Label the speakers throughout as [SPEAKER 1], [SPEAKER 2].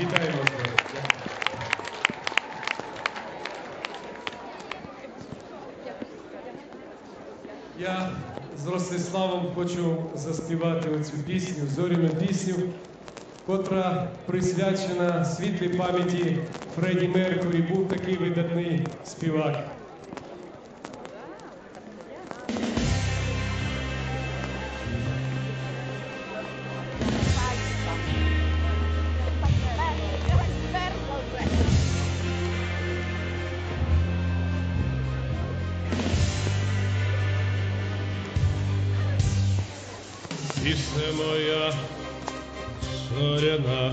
[SPEAKER 1] Вітаємо вас. Я з Ростиславом хочу заспівати оцю пісню, зоряну пісню, котра присвячена світлій пам'яті Фредді Меркурі. Був такий видатний співак.
[SPEAKER 2] Зоряна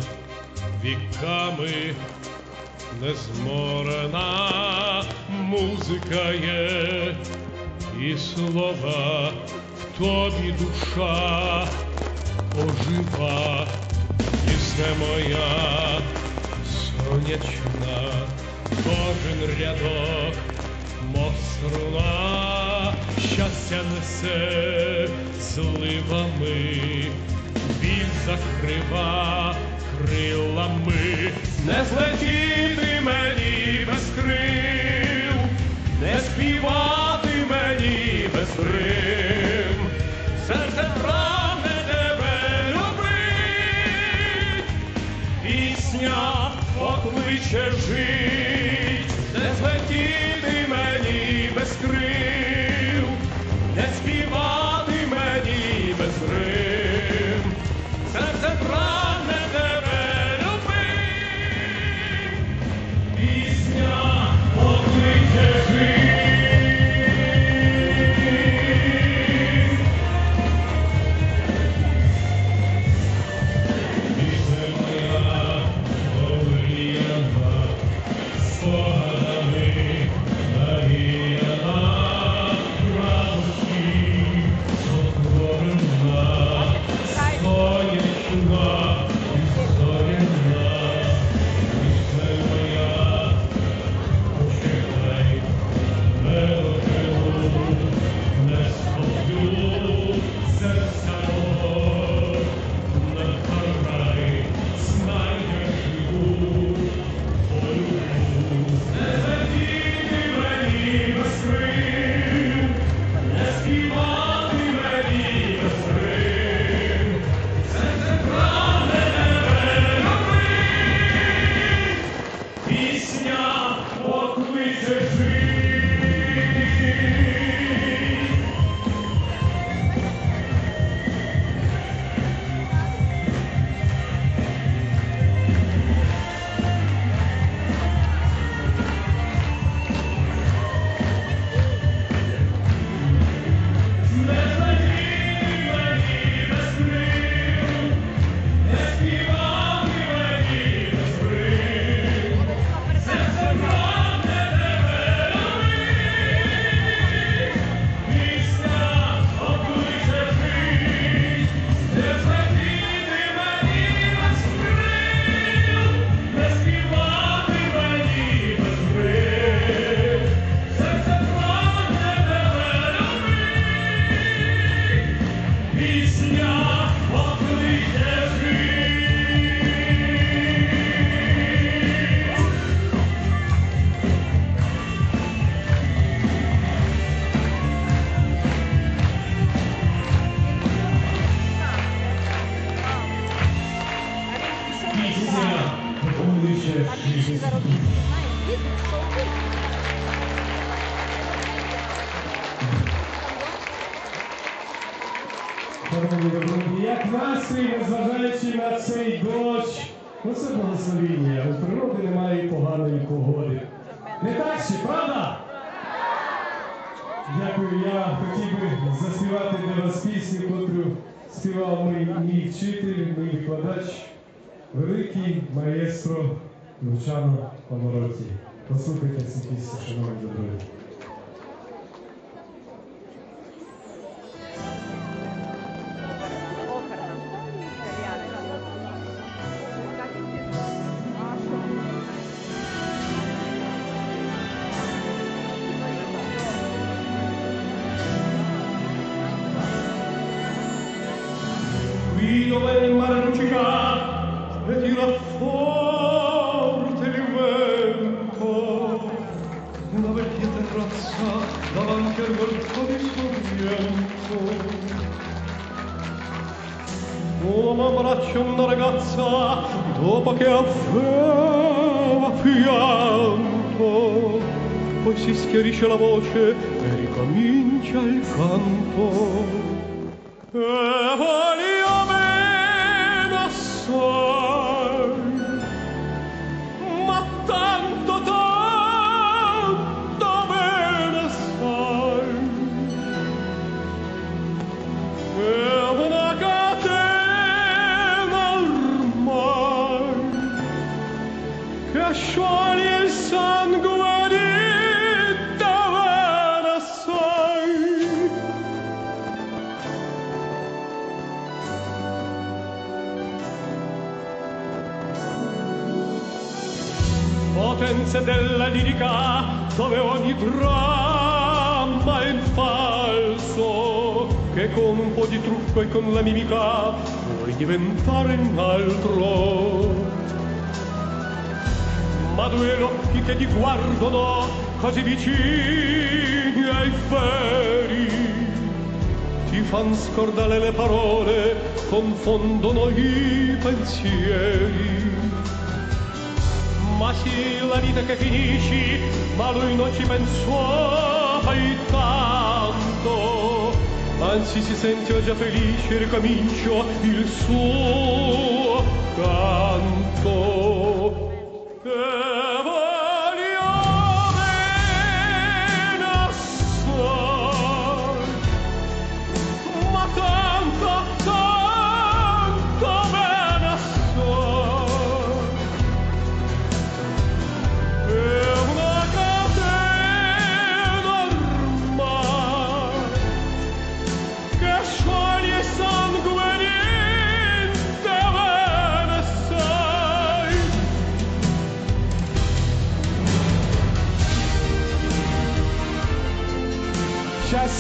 [SPEAKER 2] віками незморена музика є, і слова в тобі душа ожива. Пісня моя сонячна, кожен рядок, мов щастя несе зливами, біль закрива крилами, не злетіти мені без крил, не співати мені без рим, серце прагне тебе любить, пісня покличе жить, не злетіти
[SPEAKER 3] друзі, як настрій, незважаючи на цей дощ, ну це благословіння. У природи немає поганої погоди. Не так ще, правда? Дякую, я хотів би заспівати для вас пісню, котру співав мій, мій вчитель, мій викладач, великий маестро Лучано Помороті. Послухайте цю пісню, шановні друзі.
[SPEAKER 2] Qui dove il mare luccica e tira forte Uomo abbraccia una ragazza dopo che aveva pianto poi si schiarisce la voce e ricomincia il canto. E diventare un altro ma due occhi che ti guardano così vicini ai feri ti fan scordare le parole confondono i pensieri ma sì la vita che finisci, ma lui non ci pensò mai tanto. Anzi si sente già felice ricomincio il suo canto. Che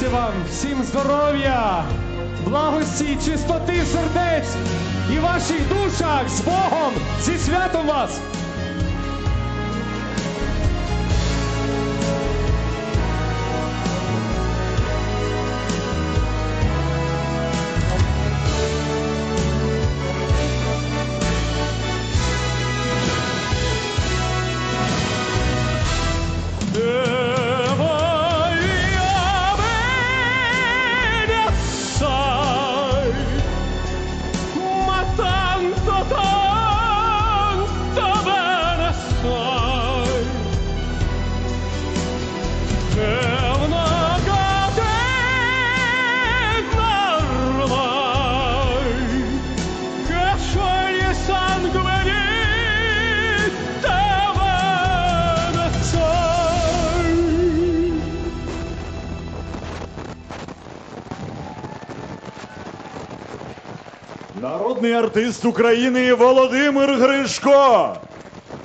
[SPEAKER 3] Щастя вам, всім здоров'я, благості, чистоти сердець і ваших душах з Богом, зі святом вас!
[SPEAKER 4] Артист України Володимир Гришко.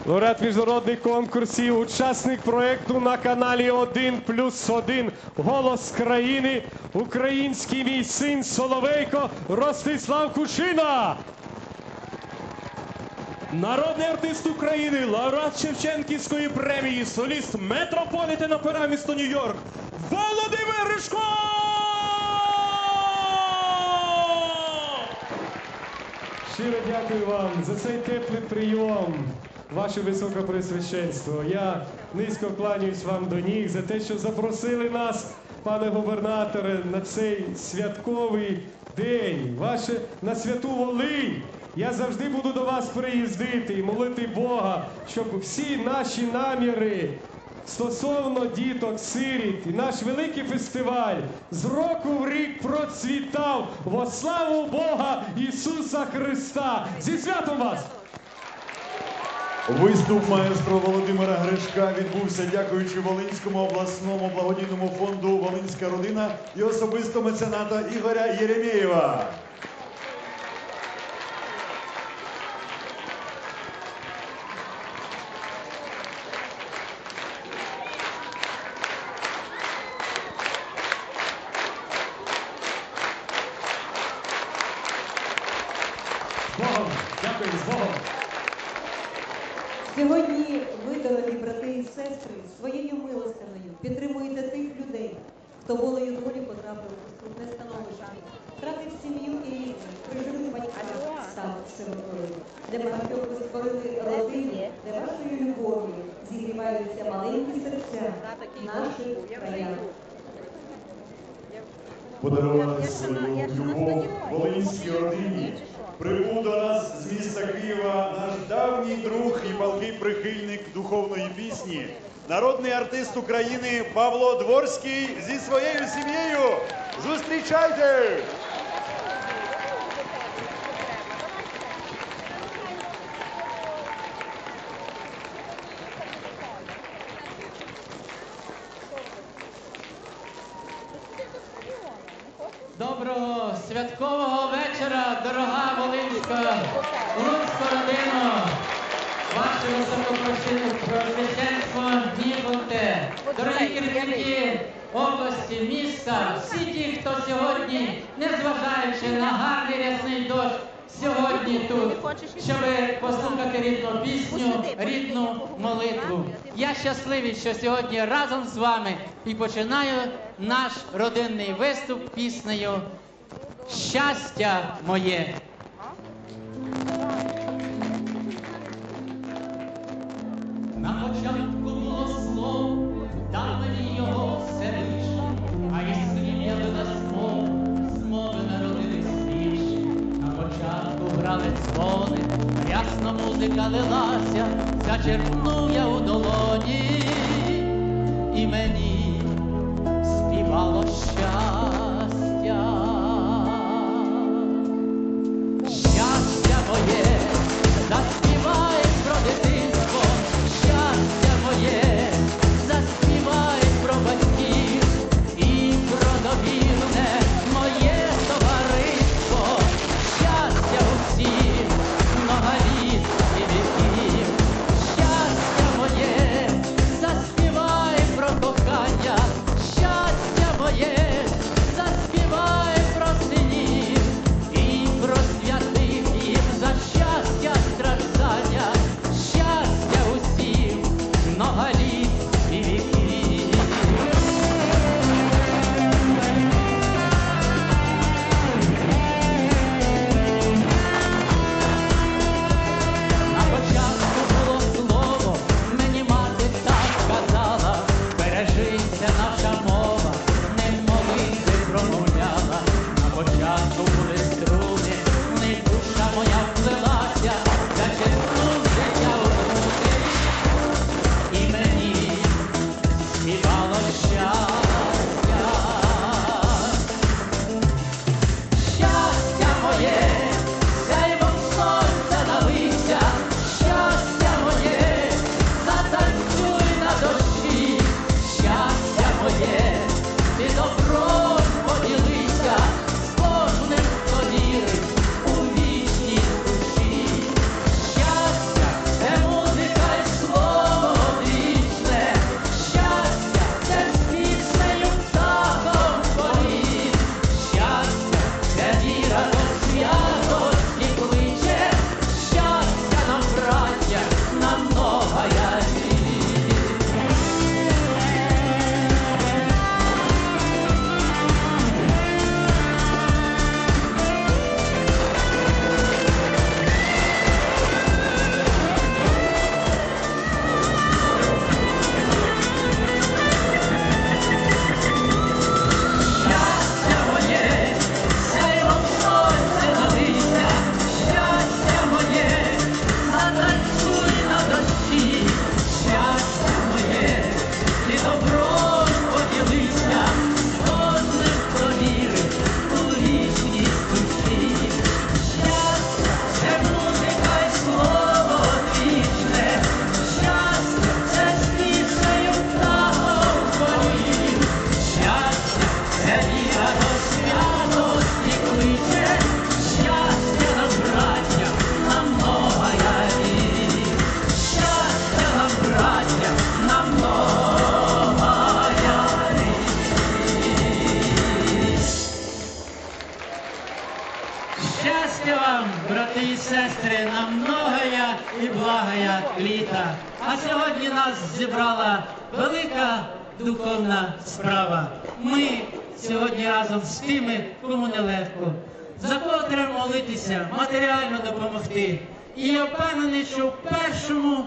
[SPEAKER 3] Лауреат міжнародних конкурсів, учасник проекту на каналі 1 плюс 1 Голос країни, український мій син Соловейко Ростислав Кушина.
[SPEAKER 2] Народний артист України, лауреат Шевченківської премії, соліст Метрополітен опера місто Нью-Йорк, Володимир Ришко!
[SPEAKER 3] Щиро дякую вам за цей теплий прийом, ваше високопресвященство. Я низько кланяюсь вам до ніг за те, що запросили нас, пане губернаторе, на цей святковий день, ваше на святу Волинь. Я завжди буду до вас приїздити і молити Бога, щоб всі наші наміри стосовно діток, сиріт, наш великий фестиваль з року в рік процвітав во славу Бога Ісуса Христа. Зі святом вас!
[SPEAKER 4] Виступ маестро Володимира Гришка відбувся дякуючи Волинському обласному благодійному фонду Волинська родина і особисто мецената Ігоря Єремєєва.
[SPEAKER 5] Маленькі серця наших краян.
[SPEAKER 4] Подарувати свою любов Волинській родині. Прибув до нас з міста Києва наш давній друг і палкий прихильник духовної пісні, народний артист України Павло Дворський зі своєю сім'єю. Зустрічайте!
[SPEAKER 6] Високопросвященство Ніконте, дорогі керівники області, міста, всі ті, хто сьогодні, незважаючи на гарний рясний дощ, сьогодні тут, щоб послухати рідну пісню, рідну молитву. Я щасливий, що сьогодні разом з вами і починаю наш родинний виступ піснею Щастя моє. На початку було слово, дав його всевишній, а із слів з мови народились вірші. На початку грали дзвони, рясна музика лилася, зачерпнув у долоні, і мені співало. Щастя велика духовна справа. Ми сьогодні разом з тими, кому нелегко, за кого треба молитися, матеріально допомогти. І я впевнений, що в першому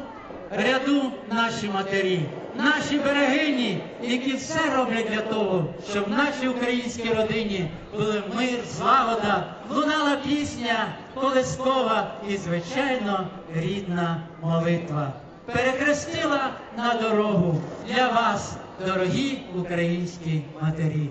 [SPEAKER 6] ряду наші матері, наші берегині, які все роблять для того, щоб в нашій українській родині були мир, злагода, лунала пісня, колескова і, звичайно, рідна молитва. Перехрестила на дорогу для вас, дорогі українські матері.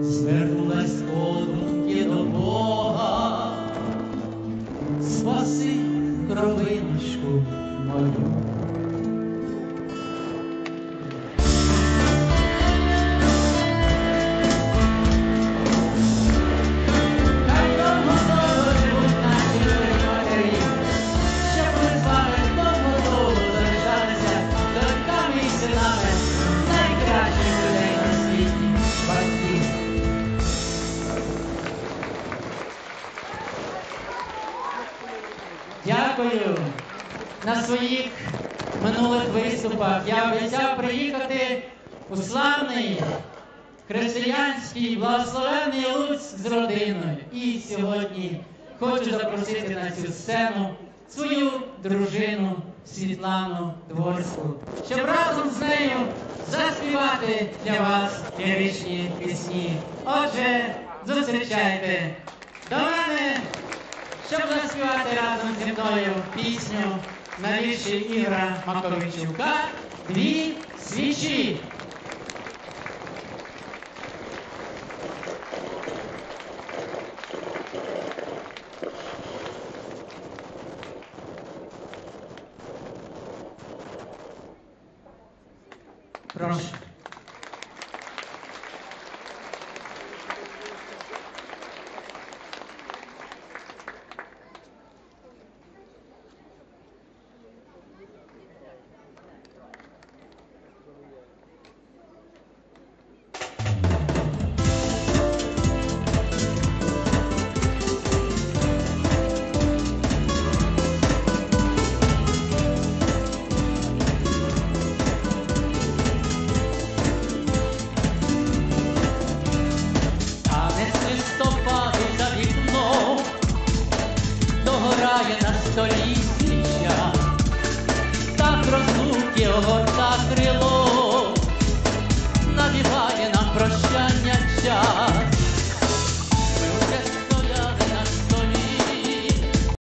[SPEAKER 6] звернулась одумки до Бога, спаси кровиночку мою. Благословений Луць з родиною. І сьогодні хочу запросити на цю сцену свою дружину Світлану Дворську, щоб разом з нею заспівати для вас ліричні пісні. Отже, зустрічайте до мене, щоб заспівати разом зі мною пісню на вірші Ігра Маковичука. Дві свічі.